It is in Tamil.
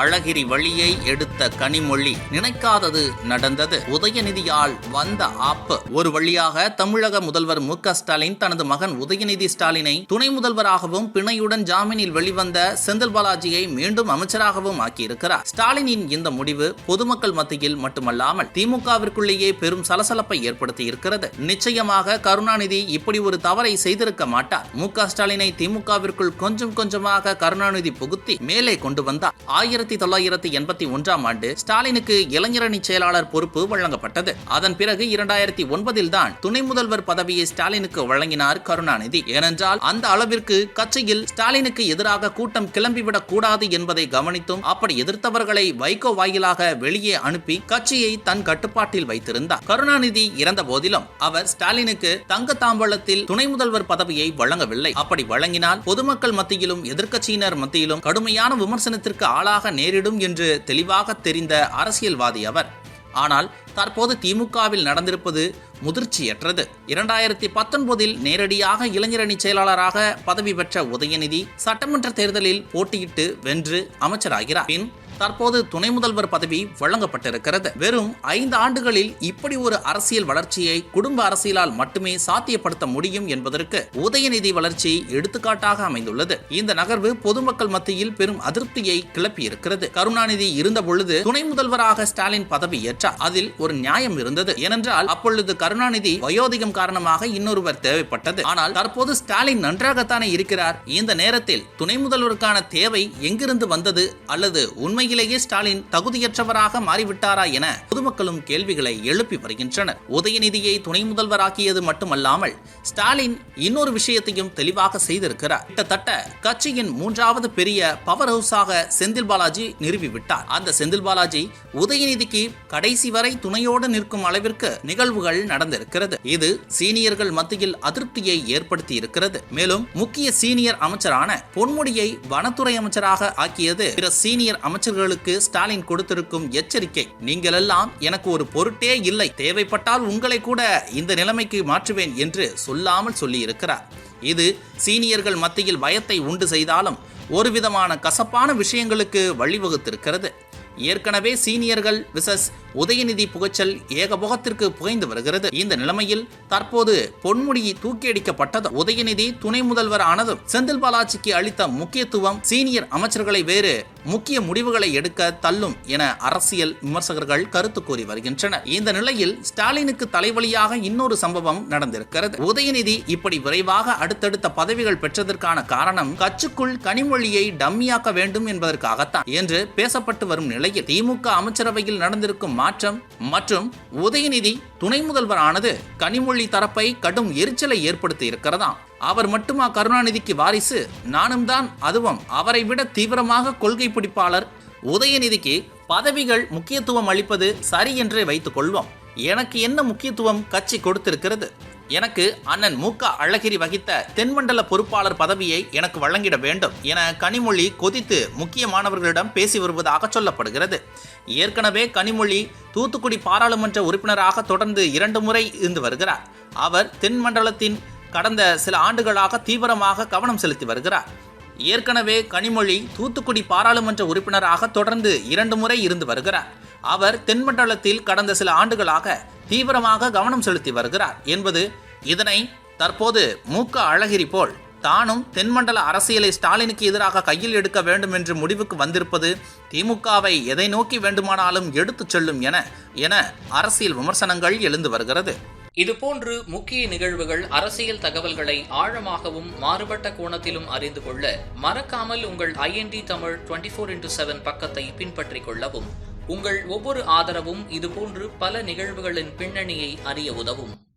அழகிரி வழியை எடுத்த கனிமொழி நினைக்காதது நடந்தது. உதயநிதியால் வந்த ஆப்பு. ஒரு வழியாக தமிழக முதல்வர் மு ஸ்டாலின் தனது மகன் உதயநிதி ஸ்டாலினை துணை முதல்வராகவும் பிணையுடன் ஜாமீனில் வெளிவந்த செந்தில் பாலாஜியை மீண்டும் அமைச்சராகவும் ஆக்கியிருக்கிறார். ஸ்டாலினின் இந்த முடிவு பொதுமக்கள் மத்தியில் மட்டுமல்லாமல் திமுகவிற்குள்ளேயே பெரும் சலசலப்பை ஏற்படுத்தி இருக்கிறது நிச்சயமாக கருணாநிதி இப்படி ஒரு தவறை செய்திருக்க மாட்டார். மு ஸ்டாலினை திமுகவிற்குள் கொஞ்சம் கொஞ்சமாக கருணாநிதி புகுத்தி மேலே கொண்டு வந்தார். ஆயிரத்தி தொள்ளாயிரத்தி எண்பத்தி ஒன்றாம் ஆண்டு ஸ்டாலினுக்கு இளைஞரணி செயலாளர் பொறுப்பு வழங்கப்பட்டது. அதன் பிறகு இரண்டாயிரத்தி ஒன்பதில் தான் துணை முதல்வர் பதவியை ஸ்டாலினுக்கு வழங்கினார் கருணாநிதி. ஏனென்றால் அந்த அளவிற்கு கட்சியில் ஸ்டாலினுக்கு எதிராக கூட்டம் கிளம்பிவிடக் கூடாது என்பதை கவனித்தும் அப்படி எதிர்த்தவர்களை வைகோ வாயிலாக வெளியே அனுப்பி கட்சியை தன் கட்டுப்பாட்டில் வைத்திருந்தார். கருணாநிதி இறந்த போதிலும் அவர் ஸ்டாலினுக்கு தங்க தாம்பழத்தில் துணை முதல்வர் பதவியை வழங்கவில்லை. அப்படி வழங்கினால் பொதுமக்கள் மத்தியிலும் எதிர்க்கட்சியினர் மத்தியிலும் கடுமையான விமர்சனத்திற்கு ஆளாக நேரிடும் என்று தெளிவாக தெரிந்த அரசியல்வாதி அவர். ஆனால் தற்போது திமுகவில் நடந்திருப்பது முதிர்ச்சியற்றது. இரண்டாயிரத்தி பத்தொன்பதில் நேரடியாக இளைஞரணி செயலாளராக பதவி பெற்ற உதயநிதி சட்டமன்ற தேர்தலில் போட்டியிட்டு வென்று அமைச்சராகிறார். பின் தற்போது துணை முதல்வர் பதவி வழங்கப்பட்டிருக்கிறது. வெறும் ஐந்து ஆண்டுகளில் இப்படி ஒரு அரசியல் வளர்ச்சியை குடும்ப அரசியலால் மட்டுமே சாத்தியப்படுத்த முடியும் என்பதற்கு உதயநிதி வளர்ச்சி எடுத்துக்காட்டாக அமைந்துள்ளது. இந்த நகர்வு பொதுமக்கள் மத்தியில் பெரும் அதிருப்தியை கிளப்பியிருக்கிறது. கருணாநிதி இருந்த பொழுது துணை முதல்வராக ஸ்டாலின் பதவி ஏற்றார் அதில் ஒரு நியாயம் இருந்தது. ஏனென்றால் அப்பொழுது கருணாநிதி வயோதிகம் காரணமாக இன்னொருவர் தேவைப்பட்டது. ஆனால் தற்போது ஸ்டாலின் நன்றாகத்தானே இருக்கிறார். இந்த நேரத்தில் துணை முதல்வருக்கான தேவை எங்கிருந்து வந்தது அல்லது உண்மை உண்மையிலேயே ஸ்டாலின் தகுதியற்றவராக மாறிவிட்டாரா என பொதுமக்களும் கேள்விகளை எழுப்பி வருகின்றனர். உதயநிதியை துணை முதல்வராக்கியது மட்டுமல்லாமல் ஸ்டாலின் இன்னொரு விஷயத்தையும் தெளிவாக செய்திருக்கிறார். கிட்டத்தட்ட கட்சியின் மூன்றாவது பெரிய பவர் ஹவுஸாக செந்தில் பாலாஜி நிறுவிவிட்டார். அந்த செந்தில் பாலாஜி உதயநிதிக்கு கடைசி வரை துணையோடு நிற்கும் அளவிற்கு நிகழ்வுகள் நடந்திருக்கிறது. இது சீனியர்கள் மத்தியில் அதிருப்தியை ஏற்படுத்தி இருக்கிறது மேலும் முக்கிய சீனியர் அமைச்சரான பொன்முடியை வனத்துறை அமைச்சராக ஆக்கியது பிற சீனியர் அமைச்சர்கள் அமைச்சர்களுக்கு ஸ்டாலின் கொடுத்திருக்கும் எச்சரிக்கை நீங்கள் எல்லாம் எனக்கு ஒரு பொருட்டே இல்லை. தேவைப்பட்டால் உங்களை கூட இந்த நிலைமைக்கு மாற்றுவேன் என்று சொல்லாமல் சொல்லியிருக்கிறார். இது சீனியர்கள் மத்தியில் பயத்தை உண்டு செய்தாலும் ஒரு விதமான கசப்பான விஷயங்களுக்கு வழிவகுத்திருக்கிறது. ஏற்கனவே சீனியர்கள் விசஸ் உதயநிதி புகைச்சல் ஏகபோகத்திற்கு புகைந்து வருகிறது. இந்த நிலைமையில் தற்போது பொன்முடி தூக்கியடிக்கப்பட்டது. உதயநிதி துணை முதல்வர் ஆனதும் செந்தில் பாலாஜிக்கு அளித்த முக்கியத்துவம் சீனியர் அமைச்சர்களை வேறு முக்கிய முடிவுகளை எடுக்க தள்ளும் என அரசியல் விமர்சகர்கள் கருத்து கூறி வருகின்றனர். இந்த நிலையில் ஸ்டாலினுக்கு தலைவலியாக இன்னொரு சம்பவம் நடந்திருக்கிறது. உதயநிதி இப்படி விரைவாக அடுத்தடுத்த பதவிகள் பெற்றதற்கான காரணம் கட்சிக்குள் கனிமொழியை டம்மியாக்க வேண்டும் என்பதற்காகத்தான். என்று பேசப்பட்டு வரும் நிலையில் திமுக அமைச்சரவையில் நடந்திருக்கும் மாற்றம் மற்றும் உதயநிதி துணை முதல்வரானது கனிமொழி தரப்பை கடும் எரிச்சலை ஏற்படுத்தி இருக்கிறதாம். அவர் மட்டுமா கருணாநிதிக்கு வாரிசு? நானும் தான் அதுவும். அவரை விட தீவிரமாக கொள்கை பிடிப்பாளர் உதயநிதிக்கு பதவிகள் முக்கியத்துவம் அளிப்பது சரி என்றே வைத்துக் கொள்வோம். எனக்கு என்ன முக்கியத்துவம் கட்சி கொடுத்திருக்கிறது? எனக்கு அண்ணன் மூக்க அழகிரி வகித்த தென்மண்டல பொறுப்பாளர் பதவியை எனக்கு வழங்கிட வேண்டும் என கனிமொழி கொதித்து முக்கியமானவர்களிடம் பேசி வருவதாக சொல்லப்படுகிறது. ஏற்கனவே கனிமொழி தூத்துக்குடி பாராளுமன்ற உறுப்பினராக தொடர்ந்து இரண்டு முறை இருந்து வருகிறார். அவர் தென்மண்டலத்தின் கடந்த சில ஆண்டுகளாக தீவிரமாக கவனம் செலுத்தி வருகிறார். ஏற்கனவே கனிமொழி தூத்துக்குடி பாராளுமன்ற உறுப்பினராக தொடர்ந்து இரண்டு முறை இருந்து வருகிறார். அவர் தென்மண்டலத்தில் கடந்த சில ஆண்டுகளாக தீவிரமாக கவனம் செலுத்தி வருகிறார் என்பது இதனை தற்போது மூக்க அழகிரி போல் தானும் தென்மண்டல அரசியலை ஸ்டாலினுக்கு எதிராக கையில் எடுக்க வேண்டும் என்று முடிவுக்கு வந்திருப்பது திமுகவை எதை நோக்கி வேண்டுமானாலும் எடுத்துச் செல்லும் என என அரசியல் விமர்சனங்கள் எழுந்து வருகிறது. இதுபோன்று முக்கிய நிகழ்வுகள் அரசியல் தகவல்களை ஆழமாகவும் மாறுபட்ட கோணத்திலும் அறிந்து கொள்ள மறக்காமல் உங்கள் IND Tamil twenty four into seven பக்கத்தை பின்பற்றிக் கொள்ளவும். உங்கள் ஒவ்வொரு ஆதரவும் இதுபோன்று பல நிகழ்வுகளின் பின்னணியை அறிய உதவும்.